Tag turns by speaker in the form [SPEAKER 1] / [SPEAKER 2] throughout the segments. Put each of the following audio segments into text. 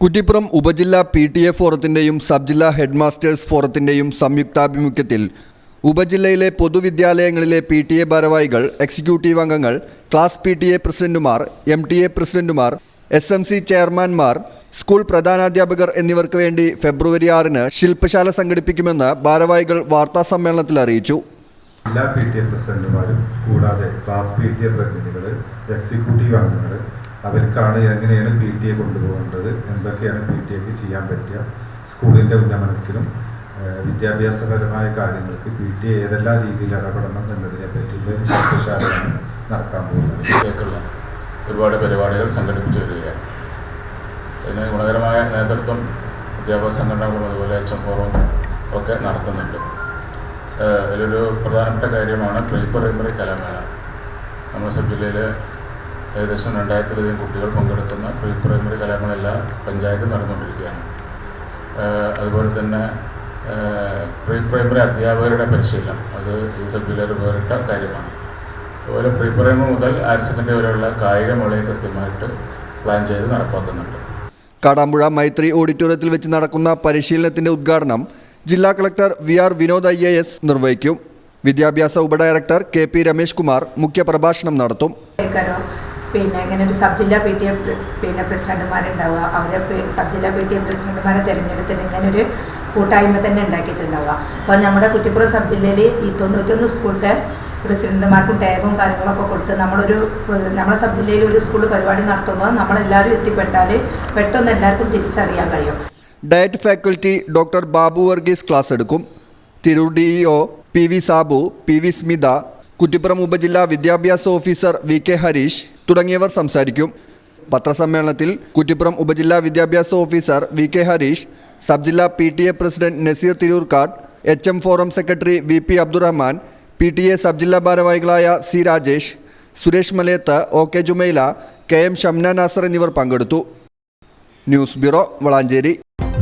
[SPEAKER 1] കുറ്റിപ്പുറം ഉപജില്ലാ P T A ഫോറത്തിന്റെയും sub ജില്ലാ ഹെഡ് മാസ്റ്റേഴ്സ് ഫോറത്തിന്റെയും സംയുക്താഭിമുഖ്യത്തിൽ ഉപജില്ലയിലെ പൊതുവിദ്യാലയങ്ങളിലെ പി ടി എ ഭാരവാഹികൾ എക്സിക്യൂട്ടീവ് അംഗങ്ങൾ ക്ലാസ് പി ടി എ പ്രസിഡന്റുമാർ എം ടി എ പ്രസിഡന്റുമാർ എസ് എം സി ചെയർമാൻമാർ സ്കൂൾ പ്രധാനാധ്യാപകർ എന്നിവർക്ക് വേണ്ടി ഫെബ്രുവരി ആറിന് ശില്പശാല സംഘടിപ്പിക്കുമെന്ന് ഭാരവാഹികൾ വാർത്താ സമ്മേളനത്തിൽ അറിയിച്ചു.
[SPEAKER 2] എല്ലാ പി ടി എ പ്രസിഡന്റുമാരും കൂടാതെ ക്ലാസ് പി ടി എ പ്രതിനിധികൾ എക്സിക്യൂട്ടീവ് അംഗങ്ങൾ അവർക്കാണ് എങ്ങനെയാണ് പി ടി എ കൊണ്ടുപോകേണ്ടത് എന്തൊക്കെയാണ് പി ടി എക്ക് ചെയ്യാൻ പറ്റുക സ്കൂളിന്റെ ഉന്നമനത്തിനും വിദ്യാഭ്യാസപരമായ കാര്യങ്ങൾക്ക് പി ടി എ ഏതെല്ലാം രീതിയിൽ ഇടപെടണം എന്നതിനെ പറ്റിയുള്ള ഒരു ശില്പശാലയാണ് നടക്കാൻ പോകുന്നത്.
[SPEAKER 3] ഒരുപാട് പരിപാടികൾ സംഘടിപ്പിച്ചു വരികയാണ്. അതിന് ഗുണകരമായ നേതൃത്വം അധ്യാപക സംഘടനകളും അതുപോലെ എച്ച് ഒക്കെ നടത്തുന്നുണ്ട്. അതിലൊരു പ്രധാനപ്പെട്ട കാര്യമാണ് പ്രീ പ്രൈമറി കലാമേള. നമ്മുടെ സബ് ഏകദേശം രണ്ടായിരത്തിലധികം കുട്ടികൾ പങ്കെടുക്കുന്ന പ്രീ പ്രൈമറി കലാമേള പഞ്ചായത്ത് പഞ്ചായത്തും നടന്നുകൊണ്ടിരിക്കുകയാണ് അതുപോലെ തന്നെ പ്രീ പ്രൈമറി അധ്യാപകരുടെ പരിശീലനം. അത് ഈ സബ്ജില്ല ജില്ലയിൽ വേറിട്ട കാര്യമാണ്. അതുപോലെ പ്രീ പ്രൈമറി മുതൽ ഹയർ സെക്കൻഡറി വരെയുള്ള കായിക മേളയെ കൃത്യമായിട്ട് പ്ലാൻ ചെയ്ത് നടപ്പാക്കുന്നുണ്ട്.
[SPEAKER 1] കാടാമ്പുഴ മൈത്രി ഓഡിറ്റോറിയത്തിൽ വെച്ച് നടക്കുന്ന പരിശീലനത്തിന്റെ ഉദ്ഘാടനം ജില്ലാ collector V R Vinod I A S നിർവഹിക്കും. വിദ്യാഭ്യാസ ഉപഡയറക്ടർ കെ പി രമേശ് കുമാർ മുഖ്യപ്രഭാഷണം നടത്തും.
[SPEAKER 4] പിന്നെ ഇങ്ങനെ ഒരു സബ് ജില്ലാ പി ടി എ പിന്നെ പ്രസിഡന്റുമാരുണ്ടാവുക. അവരെ സബ് ജില്ലാ പി ടി എ പ്രസിഡന്റുമാരെ തിരഞ്ഞെടുത്തിട്ട് ഇങ്ങനെ ഒരു കൂട്ടായ്മ തന്നെ ഉണ്ടാക്കിയിട്ടുണ്ടാവുക. അപ്പോൾ നമ്മുടെ കുറ്റിപ്പുറം സബ് ജില്ലയിൽ ഈ തൊണ്ണൂറ്റൊന്ന് സ്കൂളത്തെ പ്രസിഡന്റുമാർക്കും ടാഗും കാര്യങ്ങളൊക്കെ കൊടുത്ത് നമ്മളൊരു നമ്മുടെ സബ് ജില്ലയിൽ ഒരു സ്കൂൾ പരിപാടി നടത്തുമ്പോൾ നമ്മളെല്ലാവരും എത്തിപ്പെട്ടാൽ പെട്ടെന്ന് എല്ലാവർക്കും തിരിച്ചറിയാൻ കഴിയും.
[SPEAKER 1] DIET faculty doctor Babu Varghese class എടുക്കും. Tirur O P V Sabu P V Smitha Kuttippuram ഉപജില്ലാ വിദ്യാഭ്യാസ ഓഫീസർ വി കെ ഹരീഷ് തുടങ്ങിയവർ സംസാരിക്കും. പത്രസമ്മേളനത്തിൽ കുറ്റിപ്പുറം ഉപജില്ലാ വിദ്യാഭ്യാസ officer V K Harish sub ജില്ലാ P T A president Naseer Thirurkkad H M forum secretary V P Abdurahman P T A sub ജില്ലാ ഭാരവാഹികളായ C Rajesh Suresh Malayath O K Jumaila K M Shamna Nasar എന്നിവർ പങ്കെടുത്തു. News bureau Valanchery.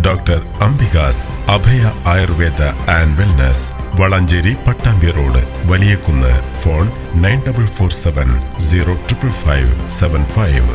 [SPEAKER 5] Doctor Ambika's Abhaya Ayurveda and wellness Valanchery Pattambi road Valiyakunnu phone nine double four seven zero triple five seven five.